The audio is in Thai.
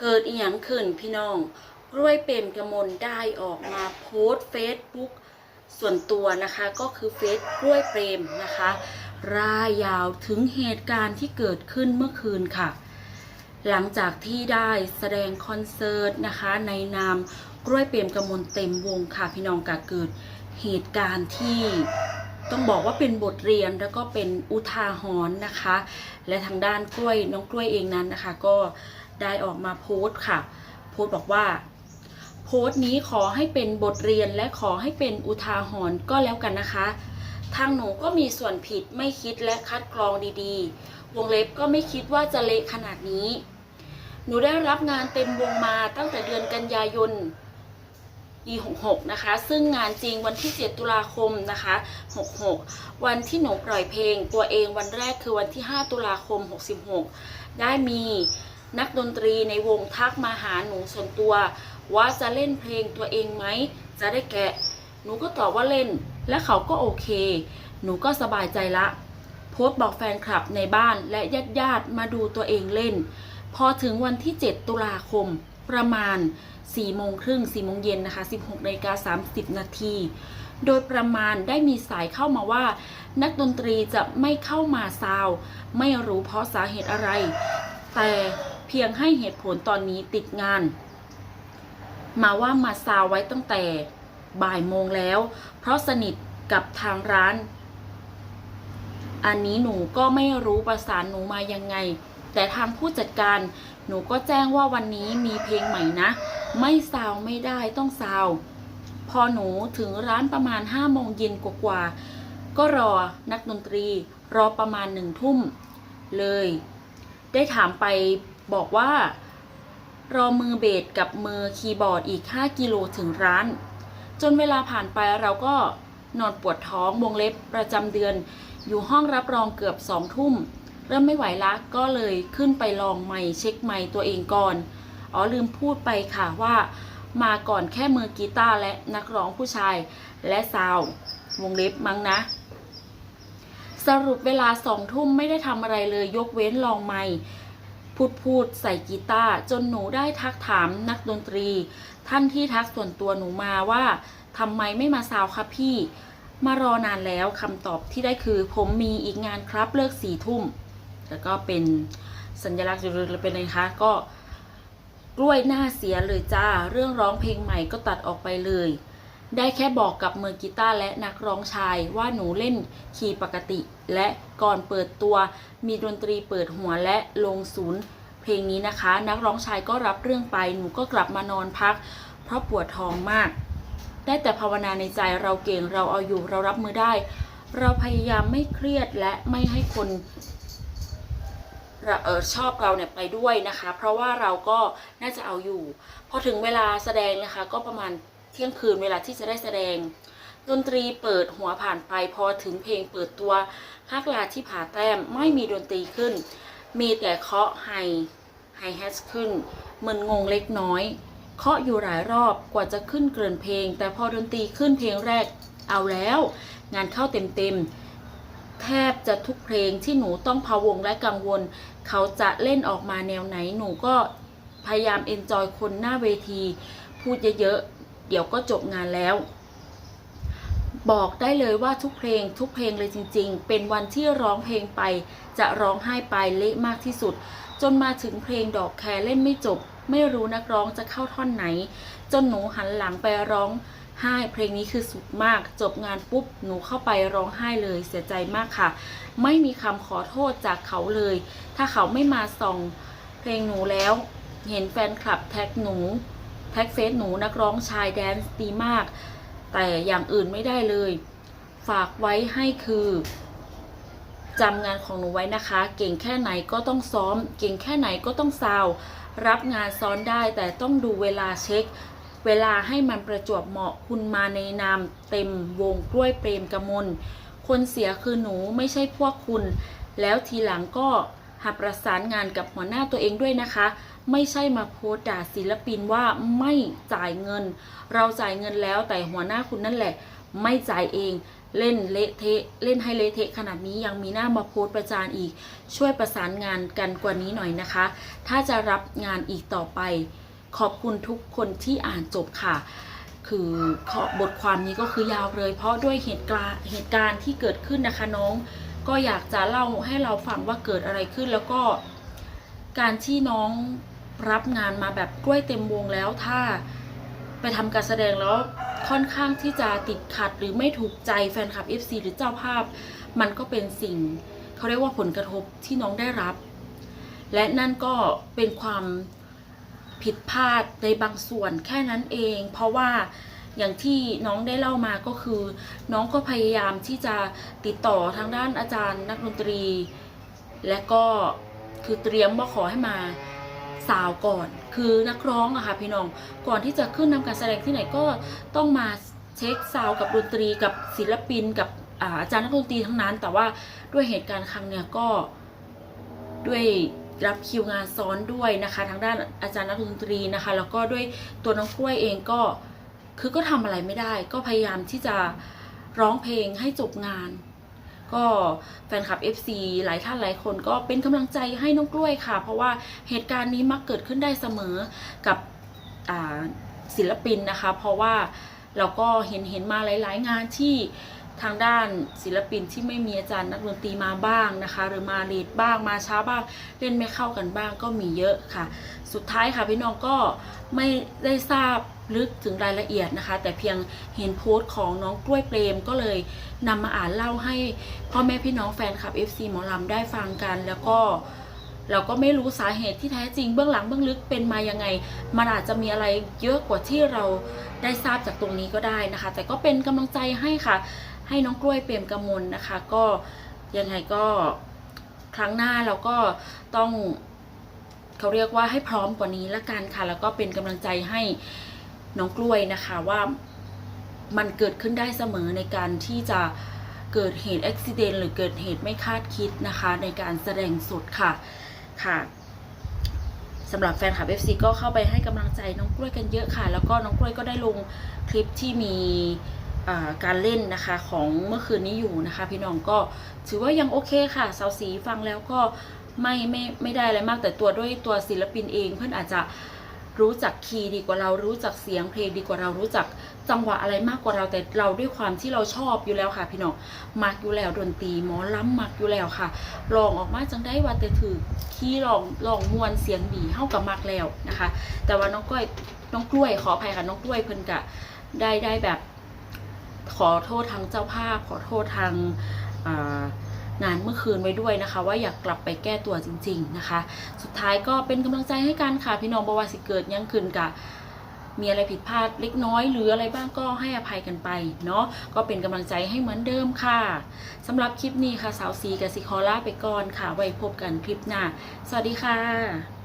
เกิดอีหยังขึ้นพี่น้องกล้วยเปรมกระมนได้ออกมาโพสเฟซบุ๊กส่วนตัวนะคะก็คือเฟซกล้วยเปรมนะคะรายยาวถึงเหตุการณ์ที่เกิดขึ้นเมื่อคืนค่ะ หลังจากที่ได้แสดงคอนเสิร์ตนะคะในนามกล้วยเปรมกระมนเต็มวงค่ะพี่น้องกะเกิดเหตุการณ์ที่ต้องบอกว่าเป็นบทเรียนแล้วก็เป็นอุทาหรณ์นะคะ และทางด้านกล้วยน้องกล้วยเองนั้นนะคะ ก็ ได้ออกมาโพสต์ค่ะ โพสต์บอกว่า โพสต์นี้ขอให้เป็นบทเรียนและขอให้เป็นอุทาหรณ์ก็แล้วกันนะคะ ทางหนูก็มีส่วนผิดไม่คิดและคัดกรองดีๆ วงเล็บก็ไม่คิดว่าจะเละขนาดนี้ หนูได้รับงานเต็มวงมาตั้งแต่เดือนกันยายนปี66 นะคะ ซึ่งงานจริงวันที่ 7 ตุลาคมนะคะ 66 วันที่หนูปล่อยเพลงตัวเองวันแรกคือวันที่ 5 ตุลาคม 66 ได้มี นักดนตรีในวงทักมาหาหนูส่วนตัว ว่าจะเล่นเพลงตัวเองไหม จะได้แกะ หนูก็ตอบว่าเล่น และเขาก็โอเค หนูก็สบายใจละ โพสต์บอกแฟนคลับในบ้านและญาติญาติมาดูตัวเองเล่น พอถึงวันที่ 7 ตุลาคม ประมาณ4โมงครึ่ง4โมงเย็นนะคะ 16นาฬิกา30 นาที โดยประมาณได้มีสายเข้ามาว่า นักดนตรีจะไม่เข้ามาซาว ไม่รู้เพราะสาเหตุอะไร แต่ เพียงให้เหตุผลตอนนี้ติดงาน มาว่ามาซาวไว้ตั้งแต่บ่ายโมงแล้ว เพราะสนิทกับทางร้าน อันนี้หนูก็ไม่รู้ประสานหนูมายังไง แต่ทางผู้จัดการหนูก็แจ้งว่าวันนี้มีเพลงใหม่นะ ไม่ซาวไม่ได้ต้องซาวพอหนูถึงร้านประมาณ5้าโมงเย็นกว่าก็รอนักดนตรีรอประมาณหนึ่งทุ่มเลย ได้ถามไป บอกว่ารอมือเบสกับมือคีย์บอร์ดอีก 5 กิโลถึงร้าน จนเวลาผ่านไปเราก็นอนปวดท้องวงเล็บประจำเดือน อยู่ห้องรับรองเกือบสองทุ่ม เริ่มไม่ไหวละก็เลยขึ้นไปลองไมค์เช็คไมค์ตัวเองก่อน อ๋อลืมพูดไปค่ะว่า มาก่อนแค่มือกีตาร์และนักร้องผู้ชายและซาว วงเล็บมั้งนะ สรุปเวลาสองทุ่มไม่ได้ทำอะไรเลยยกเว้นลองไมค์ พูดพูดใส่กีตาร์จนหนูได้ทักถามนักดนตรี ท่านที่ทักส่วนตัวหนูมาว่าทำไมไม่มาซาวคะพี่ มารอนานแล้วคำตอบที่ได้คือผมมีอีกงานครับเลิกสี่ทุ่ม แล้วก็เป็นสัญลักษณ์จะเป็นไงคะก็กล้วยหน้าเสียเลยจ้า เรื่องร้องเพลงใหม่ก็ตัดออกไปเลย ได้แค่บอกกับมือกีตาร์และนักร้องชายว่าหนูเล่นคีย์ปกติ และก่อนเปิดตัวมีดนตรีเปิดหัวและลงศูนย์ เพลงนี้นะคะ นักร้องชายก็รับเรื่องไปหนูก็กลับมานอนพัก เพราะปวดท้องมาก ได้แต่ภาวนาในใจเราเก่งเราเอาอยู่เรารับมือได้ เราพยายามไม่เครียดและไม่ให้คนเออชอบเราเนี่ยไปด้วยนะคะ เพราะว่าเราก็น่าจะเอาอยู่ พอถึงเวลาแสดงนะคะก็ประมาณ เที่ยงคืนเวลาที่จะได้แสดง ดนตรีเปิดหัวผ่านไปพอถึงเพลงเปิดตัวฮักลาที่ผ่าแต้มไม่มีดนตรีขึ้น มีแต่เคาะไฮไฮแฮทขึ้นมึนงงเล็กน้อยเคาะอยู่หลายรอบกว่าจะขึ้นเกลื่อนเพลง แต่พอดนตรีขึ้นเพลงแรกเอาแล้ว งานเข้าเต็มๆ แทบจะทุกเพลงที่หนูต้องพะวงและกังวล เขาจะเล่นออกมาแนวไหนหนูก็พยายามเอนจอยคนหน้าเวที พูดเยอะๆ เดี๋ยวก็จบงานแล้ว บอกได้เลยว่าทุกเพลงทุกเพลงเลยจริง ๆ เป็นวันที่ร้องเพลงไป จะร้องไห้ไปเละมากที่สุด จนมาถึงเพลงดอกแคร์เล่นไม่จบ ไม่รู้นักร้องจะเข้าท่อนไหน จนหนูหันหลังไปร้องไห้เพลงนี้คือสุดมาก จบงานปุ๊บ หนูเข้าไปร้องไห้เลยเสียใจมากค่ะ ไม่มีคำขอโทษจากเขาเลย ถ้าเขาไม่มาส่องเพลงหนูแล้ว เห็นแฟนคลับแท็กหนู ท็กเฟซหนูนักร้องชายแดนซ์ดีมาก แต่อย่างอื่นไม่ได้เลย ฝากไว้ให้คือจำงานของหนูไว้นะคะ เก่งแค่ไหนก็ต้องซ้อม เก่งแค่ไหนก็ต้องซาว รับงานซ้อนได้แต่ต้องดูเวลาเช็ค เวลาให้มันประจวบเหมาะคุณมาในนามเต็มวงกล้วยเปรมกมล คนเสียคือหนูไม่ใช่พวกคุณ แล้วทีหลังก็หาประสานงานกับหัวหน้าตัวเองด้วยนะคะ ไม่ใช่มาโพสด่าศิลปินว่าไม่จ่ายเงิน เราจ่ายเงินแล้วแต่หัวหน้าคุณนั่นแหละ ไม่จ่ายเองเล่นเละเทะเล่นให้เละเทะขนาดนี้ยังมีหน้ามาโพสประจานอีก ช่วยประสานงานกันกว่านี้หน่อยนะคะ ถ้าจะรับงานอีกต่อไป ขอบคุณทุกคนที่อ่านจบค่ะ คือขอบทความนี้ก็คือยาวเลย เพราะด้วยเหตุการณ์เหตุการณ์ที่เกิดขึ้นนะคะน้อง ก็อยากจะเล่าให้เราฟังว่าเกิดอะไรขึ้นแล้วก็การที่น้อง รับงานมาแบบกล้วยเต็มวงแล้วถ้าไปทำการแสดงแล้วค่อนข้างที่จะติดขัดหรือไม่ถูกใจแฟนคลับ FC หรือเจ้าภาพ มันก็เป็นสิ่งเขาเรียกว่าผลกระทบที่น้องได้รับ และนั่นก็เป็นความผิดพลาดในบางส่วนแค่นั้นเอง เพราะว่าอย่างที่น้องได้เล่ามาก็คือ น้องก็พยายามที่จะติดต่อทางด้านอาจารย์นักดนตรี และก็คือเตรียมว่าขอให้มา สาวก่อน คือนักร้องอะค่ะพี่น้องก่อนที่จะขึ้นนำการแสดงที่ไหนก็ต้องมาเช็คซาวกับดนตรีกับศิลปินกับอาจารย์นักดนตรีทั้งนั้น แต่ว่าด้วยเหตุการณ์ครั้งเนี้ยก็ด้วยรับคิวงานซ้อนด้วยนะคะ ทางด้านอาจารย์นักดนตรีนะคะ แล้วก็ด้วยตัวน้องกล้วยเองก็คือก็ทำอะไรไม่ได้ ก็พยายามที่จะร้องเพลงให้จบงาน ก็แฟนคลับ FC หลายท่านหลายคนก็เป็นกำลังใจให้น้องกล้วยค่ะ เพราะว่าเหตุการณ์นี้มักเกิดขึ้นได้เสมอกับศิลปินนะคะ เพราะว่าเราก็เห็นเห็นมาหลาย ๆ งานที่ทางด้านศิลปินที่ไม่มีอาจารย์นักดนตรีมาบ้างนะคะ หรือมาเลทบ้างมาช้าบ้าง เล่นไม่เข้ากันบ้างก็มีเยอะค่ะ สุดท้ายค่ะพี่น้องก็ไม่ได้ทราบ ลึกถึงรายละเอียดนะคะ แต่เพียงเห็นโพสต์ของน้องกล้วยเปรมก็เลยนำมาอ่านเล่าให้พ่อแม่พี่น้องแฟนคลับ FC หมอลำได้ฟังกัน แล้วก็เราก็ไม่รู้สาเหตุที่แท้จริงเบื้องหลังเบื้องลึกเป็นมายังไง มันอาจจะมีอะไรเยอะกว่าที่เราได้ทราบจากตรงนี้ก็ได้นะคะ แต่ก็เป็นกำลังใจให้ค่ะ ให้น้องกล้วยเปรมกมลนะคะ ก็ยังไงก็ครั้งหน้าเราก็ต้องเขาเรียกว่าให้พร้อมกว่านี้ละกันค่ะ แล้วก็เป็นกำลังใจให้ น้องกล้วยนะคะว่ามันเกิดขึ้นได้เสมอในการที่จะเกิดเหตุอุบิเหตุหรือเกิดเหตุไม่คาดคิดนะคะ ในการแสดงสดค่ะค่ะสำหรับแฟนคลับ FC ก็เข้าไปให้กำลังใจน้องกล้วยกันเยอะค่ะ แล้วก็น้องกล้วยก็ได้ลงคลิปที่มีการเล่นนะคะของเมื่อคืนนี้อยู่นะคะ พี่น้องก็ถือว่ายังโอเคค่ะสาวสีฟังแล้วก็ไม่ไม่ไม่ได้อะไรมากแต่ตัวด้วยตัวศิลปินเองเพื่อนอาจจะ รู้จักคีย์ดีกว่าเรารู้จักเสียงเพลงดีกว่าเรารู้จักจังหวะอะไรมากกว่าเราแต่เราด้วยความที่เราชอบอยู่แล้วค่ะ พี่น้องมักอยู่แล้วดนตรีหมอล้ำมักอยู่แล้วค่ะลองออกมาจังได้ว่าแต่ถือคีย์ลองลองมวนเสียงดีเท่ากับมักแล้วนะคะ แต่ว่าน้องก้อยน้องกล้วยขออภัยค่ะน้องกล้วยเพิ่นกะได้ได้แบบ ขอโทษทางเจ้าภาพขอโทษทางอ่า งานเมื่อคืนไว้ด้วยนะคะ ว่าอยากกลับไปแก้ตัวจริง ๆนะคะ สุดท้ายก็เป็นกำลังใจให้กันค่ะพี่น้องบวาสิเกิดยังคืนกะมีอะไรผิดพลาดเล็กน้อย หรืออะไรบ้างก็ให้อภัยกันไปเนาะก็เป็นกำลังใจให้เหมือนเดิมค่ะสำหรับคลิปนี้ค่ะสาวสีกับสิคอล่าไปก่อนค่ะ ไว้พบกันคลิปหน้า สวัสดีค่ะ